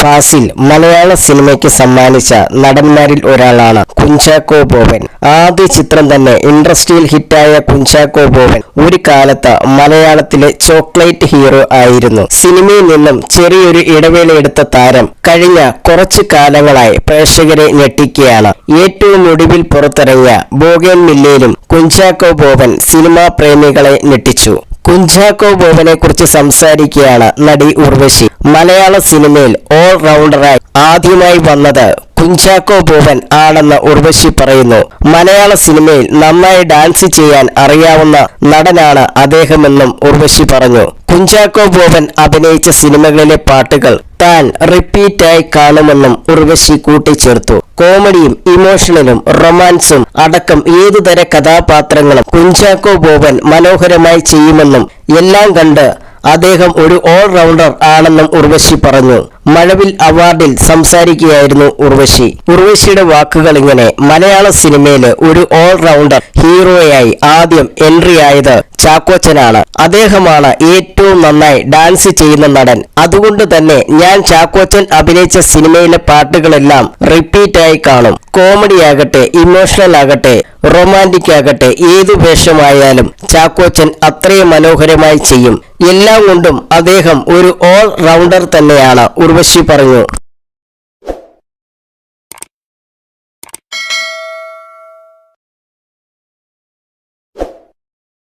ഫാസിൽ മലയാള സിനിമയ്ക്ക് സമ്മാനിച്ച നടന്മാരിൽ ഒരാളാണ് കുഞ്ചാക്കോ ബോബൻ. ആദ്യ ചിത്രം തന്നെ ഇൻഡസ്ട്രിയിൽ ഹിറ്റായ കുഞ്ചാക്കോ ബോബൻ. ഒരു കാലത്ത് മലയാളത്തിലെ ചോക്ലേറ്റ് ഹീറോ ആയിരുന്നു. സിനിമയിൽ നിന്നും ചെറിയൊരു ഇടവേള എടുത്ത താരം കഴിഞ്ഞ കുറച്ചു കാലങ്ങളായി പ്രേക്ഷകരെ ഞെട്ടിക്കുകയാണ്. ഏറ്റവും ഒടുവിൽ പുറത്തിറങ്ങിയ ബോഗൻ മില്ലയിലും കുഞ്ചാക്കോ ബോബൻ സിനിമാ പ്രേമികളെ ഞെട്ടിച്ചു. കുഞ്ചാക്കോ ബോബനെ കുറിച്ച് സംസാരിക്കുകയാണ് നടി ഉർവശി. മലയാള സിനിമയിൽ ഓൾ റൗണ്ടറായി ആദ്യമായി വന്നത് കുഞ്ചാക്കോ ബോബൻ ആണെന്ന് ഉർവശി പറയുന്നു. മലയാള സിനിമയിൽ നന്നായി ഡാൻസ് ചെയ്യാൻ അറിയാവുന്ന നടനാണ് അദ്ദേഹമെന്നും ഉർവശി പറഞ്ഞു. കുഞ്ചാക്കോ ബോബൻ അഭിനയിച്ച സിനിമകളിലെ പാട്ടുകൾ താൻ റിപ്പീറ്റായി കാണുമെന്നും ഉർവശി കൂട്ടിച്ചേർത്തു. കോമഡിയും ഇമോഷണലും റൊമാൻസും അടക്കം ഏതുതര കഥാപാത്രങ്ങളും കുഞ്ചാക്കോ ബോബൻ മനോഹരമായി ചെയ്യുമെന്നും എല്ലാം കണ്ട് അദ്ദേഹം ഒരു ഓൾറൗണ്ടർ ആണെന്നും ഉർവശി പറഞ്ഞു. മഴവിൽ അവാർഡിൽ സംസാരിക്കുകയായിരുന്നു ഉർവശി. ഉർവശിയുടെ വാക്കുകൾ ഇങ്ങനെ മലയാള സിനിമയിലെ ഒരു ഓൾറൗണ്ടർ ഹീറോയായി ആദ്യം എൻട്രി ആയത് ചാക്കോച്ചനാണ്. അദ്ദേഹമാണ് ഏറ്റവും നന്നായി ഡാൻസ് ചെയ്യുന്ന നടൻ. അതുകൊണ്ട് തന്നെ ഞാൻ ചാക്കോച്ചൻ അഭിനയിച്ച സിനിമയിലെ പാട്ടുകളെല്ലാം റിപ്പീറ്റായി കാണും. കോമഡി ആകട്ടെ ഇമോഷണൽ ആകട്ടെ റൊമാന്റിക് ആകട്ടെ ഏതു വേഷമായാലും ചാക്കോച്ചൻ അത്രയും മനോഹരമായി ചെയ്യും. എല്ലാം കൊണ്ടും അദ്ദേഹം ഒരു ഓൾ റൗണ്ടർ തന്നെയാണ് ഉർവശി പറഞ്ഞു.